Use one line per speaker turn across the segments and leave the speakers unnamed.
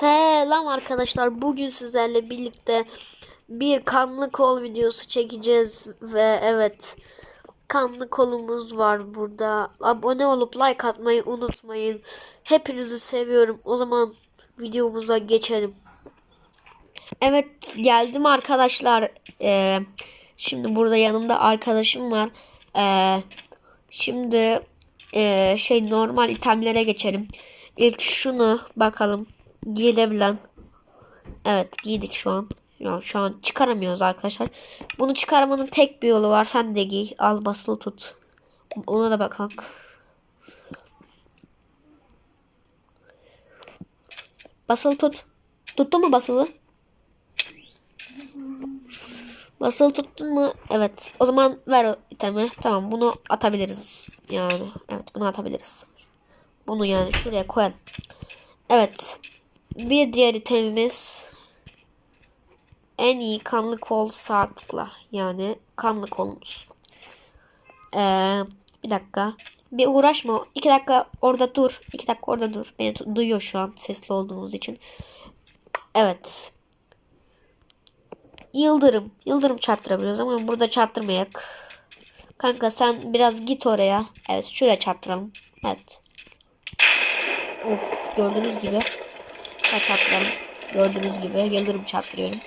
Selam arkadaşlar. Bugün sizlerle birlikte bir kanlı kol videosu çekeceğiz ve evet kanlı kolumuz var burada. Abone olup like atmayı unutmayın. Hepinizi seviyorum. O zaman videomuza geçelim. Evet geldim arkadaşlar. Ee, şimdi burada yanımda arkadaşım var. Ee, şimdi ee, şey normal itemlere geçelim. İlk şunu bakalım. Giyilebilen. Evet giydik şu an. Ya, şu an çıkaramıyoruz arkadaşlar. Bunu çıkarmanın tek bir yolu var. Sen de giy. Al basılı tut. Ona da bakalım. Basılı tut. Tuttu mu basılı? Basılı tuttun mu? Evet. O zaman ver o itemi. Tamam bunu atabiliriz. Yani evet bunu atabiliriz. Bunu yani şuraya koyalım. Evet. Bir diğer itemimiz en iyi kanlı kol sağ tıkla. Yani kanlı kolumuz. Ee, bir dakika. Bir uğraşma. İki dakika orada dur. İki dakika orada dur. Beni duyuyor şu an sesli olduğumuz için. Evet. Yıldırım. Yıldırım çarptırabiliyoruz ama burada çarptırmayak. Kanka sen biraz git oraya. Evet şuraya çarptıralım. Evet. Of gördüğünüz gibi. Kaç çarptıralım. Gördüğünüz gibi yıldırım çarptırıyorum.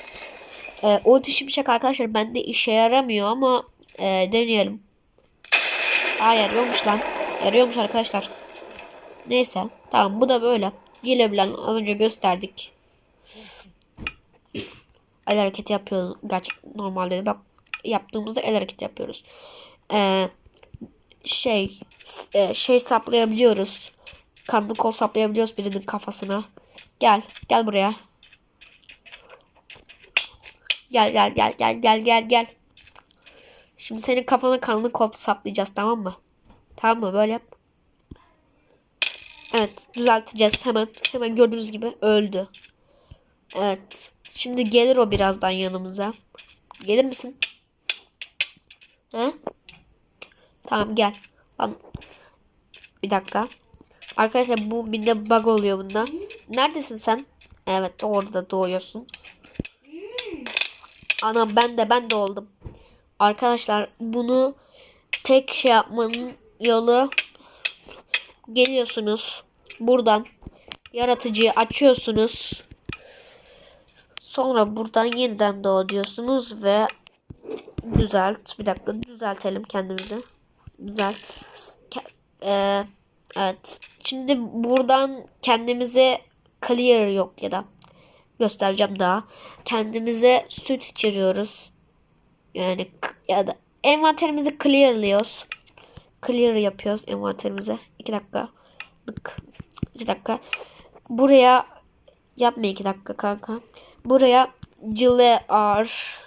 Ee, ulti şimşek arkadaşlar bende işe yaramıyor ama e, deneyelim. Aa yarıyormuş lan. Yarıyormuş arkadaşlar. Neyse. Tamam bu da böyle. Gilebilen az önce gösterdik. El hareketi yapıyoruz. Gerçek normalde de bak yaptığımızda el hareketi yapıyoruz. Ee, şey e, şey saplayabiliyoruz. Kanlı kol saplayabiliyoruz birinin kafasına. Gel. Gel buraya. Gel gel gel gel gel gel gel. Şimdi senin kafana kanlı kol saplayacağız tamam mı? Tamam mı? Böyle yap. Evet düzelteceğiz hemen. Hemen gördüğünüz gibi öldü. Evet. Şimdi gelir o birazdan yanımıza. Gelir misin? He? Tamam gel. Lan. Bir dakika. Arkadaşlar bu bir de bug oluyor bunda. Neredesin sen? Evet orada doğuyorsun. Ana ben de ben de oldum. Arkadaşlar bunu tek şey yapmanın yolu geliyorsunuz. Buradan yaratıcıyı açıyorsunuz. Sonra buradan yeniden doğ diyorsunuz ve düzelt. Bir dakika düzeltelim kendimizi. Düzelt. Eee Evet. Şimdi buradan kendimize clear yok ya da göstereceğim daha. Kendimize süt içiriyoruz. Yani ya da envanterimizi clearlıyoruz. Clear yapıyoruz envanterimize. 2 dakika. Bık. 2 dakika. Buraya yapma 2 dakika kanka. Buraya cilear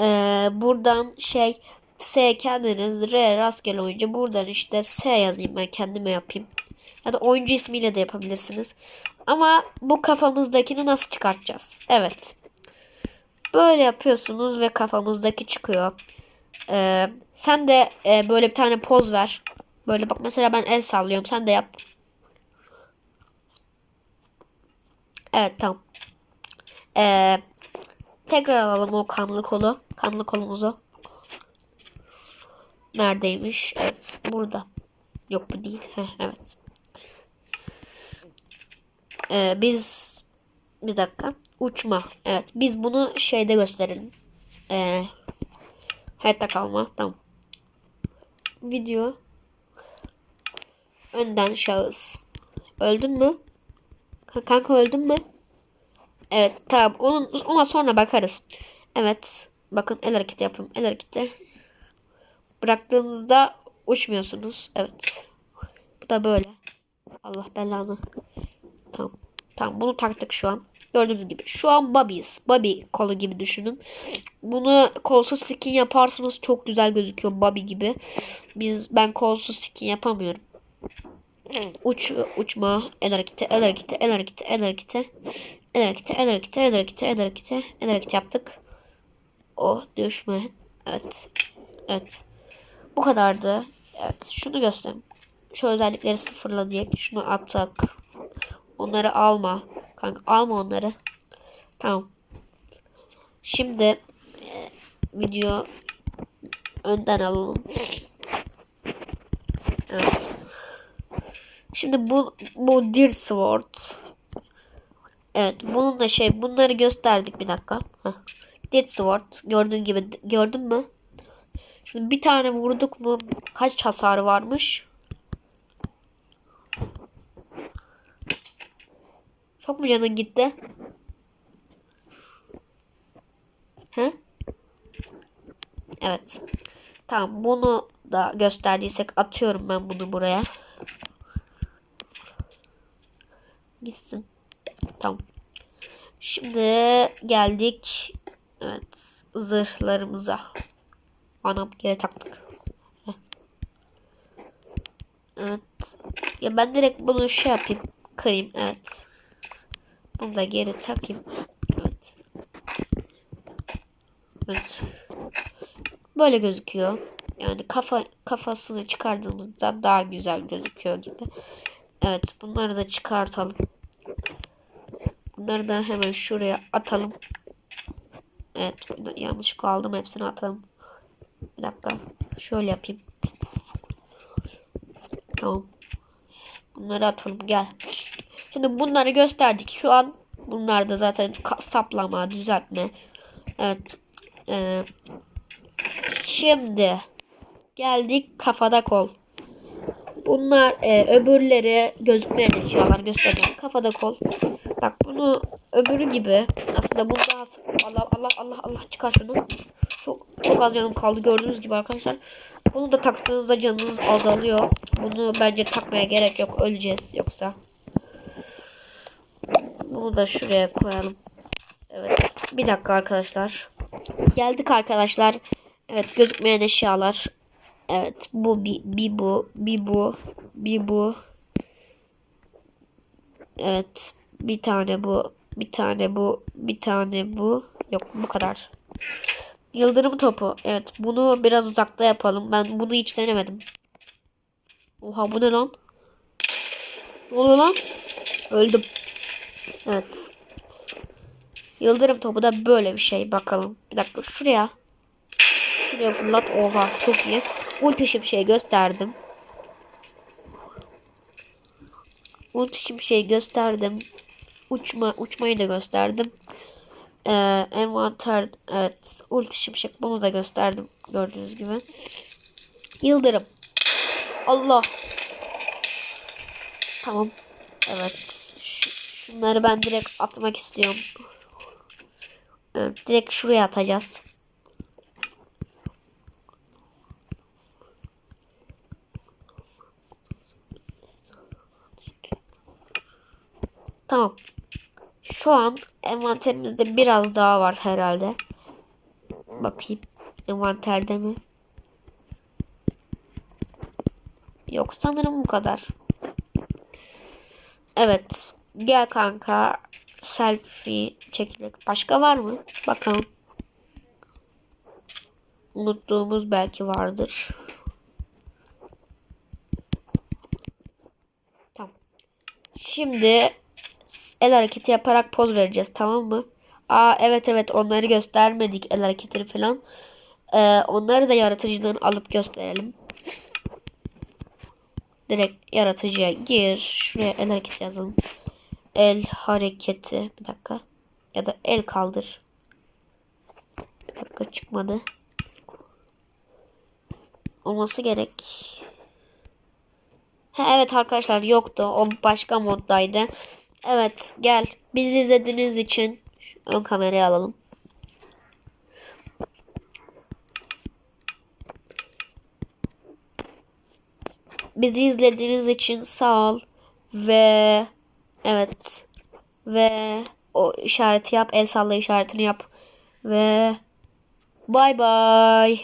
ee, buradan şey S kendiniz R rastgele oyuncu buradan işte S yazayım ben kendime yapayım. Ya da oyuncu ismiyle de yapabilirsiniz. Ama bu kafamızdakini nasıl çıkartacağız? Evet. Böyle yapıyorsunuz ve kafamızdaki çıkıyor. Ee, sen de e, böyle bir tane poz ver. Böyle bak mesela ben el sallıyorum. Sen de yap. Evet tamam. Ee, tekrar alalım o kanlı kolu. Kanlı kolumuzu. Neredeymiş? Evet burada. Yok bu değil. Heh, evet. Ee, biz bir dakika. Uçma. Evet biz bunu şeyde gösterelim. Ee, hayatta kalma. Tamam. Video. Önden şahıs. Öldün mü? Ka- Kanka öldün mü? Evet tamam. Onun, ona sonra bakarız. Evet. Bakın el hareketi yapıyorum. El hareketi. Bıraktığınızda uçmuyorsunuz. Evet. Bu da böyle. Allah belanı. Tamam. Bunu taktık şu an. Gördüğünüz gibi. Şu an Bobby's. Bobby kolu gibi düşünün. Bunu kolsuz skin yaparsanız çok güzel gözüküyor Bobby gibi. Biz ben kolsuz skin yapamıyorum. Uç uçma el hareketi el hareketi el hareketi el hareketi el hareketi el hareketi el hareketi el hareketi el hareketi yaptık. Oh düşme. Evet. Evet. Bu kadardı. Evet. Şunu göstereyim. Şu özellikleri sıfırla diye şunu attık. Onları alma. Kanka alma onları. Tamam. Şimdi e, video önden alalım. Evet. Şimdi bu bu Deer Sword. Evet, bunun da şey bunları gösterdik bir dakika. Heh. Sword gördüğün gibi gördün mü? Şimdi bir tane vurduk mu kaç hasarı varmış? Çok mu canın gitti? He? Evet. Tamam bunu da gösterdiysek atıyorum ben bunu buraya. Gitsin. Tamam. Şimdi geldik. Evet. Zırhlarımıza. Anam geri taktık. Evet. Ya ben direkt bunu şey yapayım. Kırayım. Evet. Bunu da geri takayım. Evet. Evet. Böyle gözüküyor. Yani kafa kafasını çıkardığımızda daha güzel gözüküyor gibi. Evet, bunları da çıkartalım. Bunları da hemen şuraya atalım. Evet, yanlışlıkla aldım. Hepsini atalım. Bir dakika. Şöyle yapayım. Tamam. Bunları atalım. Gel. Şimdi bunları gösterdik. Şu an bunlar da zaten saplama, düzeltme. Evet. Ee, şimdi geldik kafada kol. Bunlar e, öbürleri gözükmeyen eşyalar gösteriyor. Kafada kol. Bak bunu öbürü gibi aslında bu daha Allah Allah Allah Allah çıkar şunu. Çok çok az canım kaldı gördüğünüz gibi arkadaşlar. Bunu da taktığınızda canınız azalıyor. Bunu bence takmaya gerek yok. Öleceğiz yoksa. Bunu da şuraya koyalım. Evet. Bir dakika arkadaşlar. Geldik arkadaşlar. Evet gözükmeyen eşyalar. Evet bu bir, bir bu bir bu bir bu. Evet bir tane bu bir tane bu bir tane bu. Yok bu kadar. Yıldırım topu. Evet bunu biraz uzakta yapalım. Ben bunu hiç denemedim. Oha bu ne lan? Ne oluyor lan? Öldüm. Evet. Yıldırım topu da böyle bir şey. Bakalım. Bir dakika şuraya. Şuraya fırlat. Oha çok iyi. Ulti bir şey gösterdim. Ulti bir şey gösterdim. Uçma, uçmayı da gösterdim. Ee, envanter evet ulti şimşek bunu da gösterdim gördüğünüz gibi. Yıldırım. Allah. Tamam. Evet. Şu, şunları ben direkt atmak istiyorum. Direkt şuraya atacağız. Tamam. Şu an envanterimizde biraz daha var herhalde. Bakayım. Envanterde mi? Yok sanırım bu kadar. Evet. Gel kanka. Selfie çekilelim. Başka var mı? Bakalım. Unuttuğumuz belki vardır. Tamam. Şimdi el hareketi yaparak poz vereceğiz tamam mı? Aa evet evet onları göstermedik el hareketleri falan. Ee, onları da yaratıcıdan alıp gösterelim. Direkt yaratıcıya gir. Şuraya el hareketi yazalım. El hareketi. Bir dakika. Ya da el kaldır. Bir dakika çıkmadı. Olması gerek. Ha, evet arkadaşlar yoktu. O başka moddaydı. Evet gel. Bizi izlediğiniz için ön kamerayı alalım. Bizi izlediğiniz için sağ ol ve evet ve o işareti yap el salla işaretini yap ve bay bay.